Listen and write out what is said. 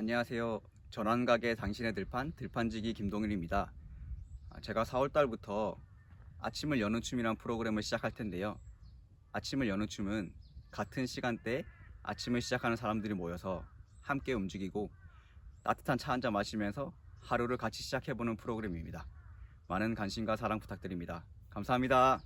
안녕하세요. 전환가게 당신의 들판 들판지기 김동일입니다. 아, 제가 4월달부터 아침을 여는 춤이란 프로그램을 시작할 텐데요. 아침을 여는 춤은 같은 시간대 아침을 시작하는 사람들이 모여서 함께 움직이고 따뜻한 차 한 잔 마시면서 하루를 같이 시작해보는 프로그램입니다. 많은 관심과 사랑 부탁드립니다. 감사합니다.